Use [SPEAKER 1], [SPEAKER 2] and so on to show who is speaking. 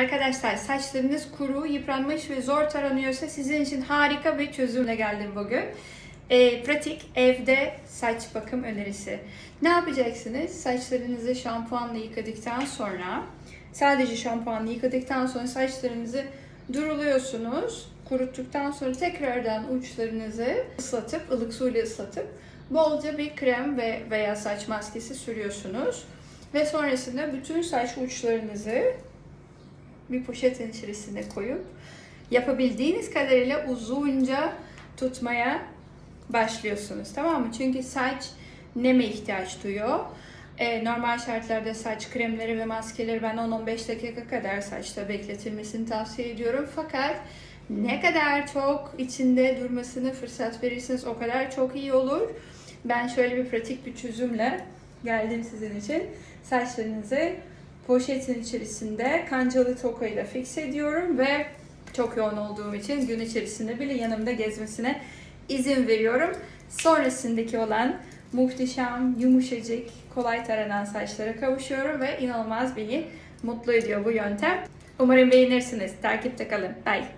[SPEAKER 1] Arkadaşlar saçlarınız kuru, yıpranmış ve zor taranıyorsa sizin için harika bir çözümle geldim bugün. Ee, pratik evde saç bakım önerisi. Ne yapacaksınız? Saçlarınızı şampuanla yıkadıktan sonra sadece şampuanla yıkadıktan sonra saçlarınızı duruluyorsunuz. Kuruttuktan sonra tekrardan uçlarınızı ıslatıp, ılık suyla ıslatıp bolca bir krem ve veya saç maskesi sürüyorsunuz. Ve sonrasında bütün saç uçlarınızı bir poşetin içerisine koyup yapabildiğiniz kadarıyla uzunca tutmaya başlıyorsunuz. Tamam mı? Çünkü saç neme ihtiyaç duyuyor. Ee, normal şartlarda saç kremleri ve maskeleri ben 10-15 dakika kadar saçta bekletilmesini tavsiye ediyorum. Fakat ne kadar çok içinde durmasını fırsat verirseniz o kadar çok iyi olur. Ben şöyle bir pratik bir çözümle geldim sizin için. Saçlarınızı poşetin içerisinde kancalı tokayla fix ediyorum ve çok yoğun olduğum için gün içerisinde bile yanımda gezmesine izin veriyorum. Sonrasındaki olan muhteşem, yumuşacık, kolay taranan saçlara kavuşuyorum ve inanılmaz beni mutlu ediyor bu yöntem. Umarım beğenirsiniz. Takipte kalın. Bye.